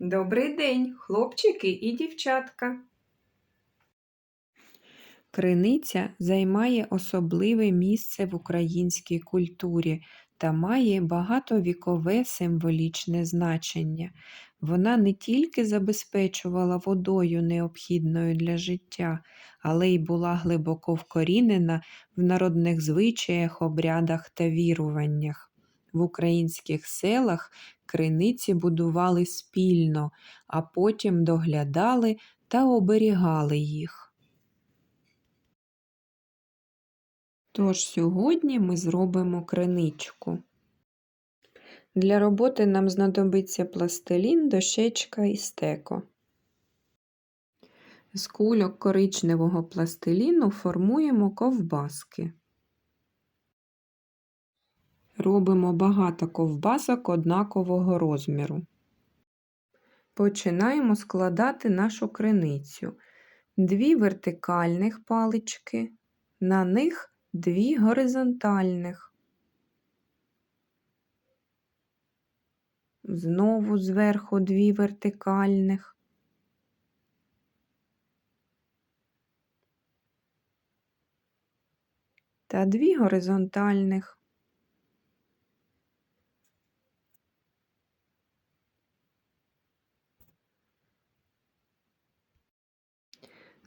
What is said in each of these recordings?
Добрий день, хлопчики і дівчатка. Криниця займає особливе місце в українській культурі та має багатовікове символічне значення. Вона не тільки забезпечувала водою необхідною для життя, але й була глибоко вкорінена в народних звичаях, обрядах та віруваннях. В українських селах криниці будували спільно, а потім доглядали та оберігали їх. Тож сьогодні ми зробимо криничку. Для роботи нам знадобиться пластилін, дощечка і стеко. З кульок коричневого пластиліну формуємо ковбаски. Робимо багато ковбасок однакового розміру. Починаємо складати нашу криницю. Дві вертикальних палички, на них дві горизонтальних. Знову зверху дві вертикальних. Та дві горизонтальних.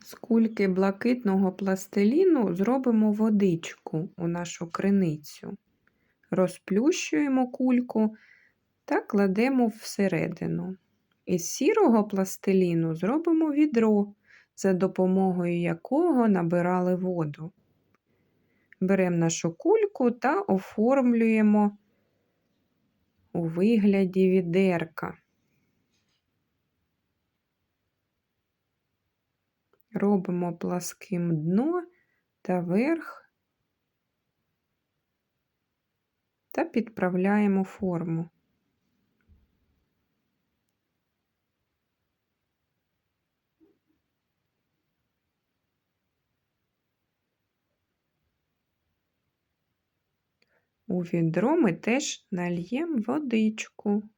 З кульки блакитного пластиліну зробимо водичку у нашу криницю. Розплющуємо кульку та кладемо всередину. Із сірого пластиліну зробимо відро, за допомогою якого набирали воду. Беремо нашу кульку та оформлюємо у вигляді відерка. Робимо пласким дно та верх та підправляємо форму. У відро ми теж нальємо водичку,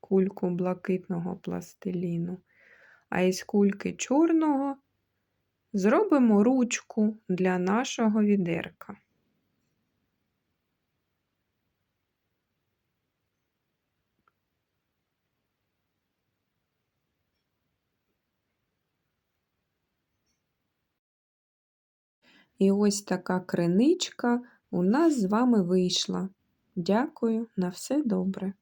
кульку блакитного пластиліну, а із кульки чорного зробимо ручку для нашого відерка. І ось така криничка у нас з вами вийшла. Дякую, на все добре.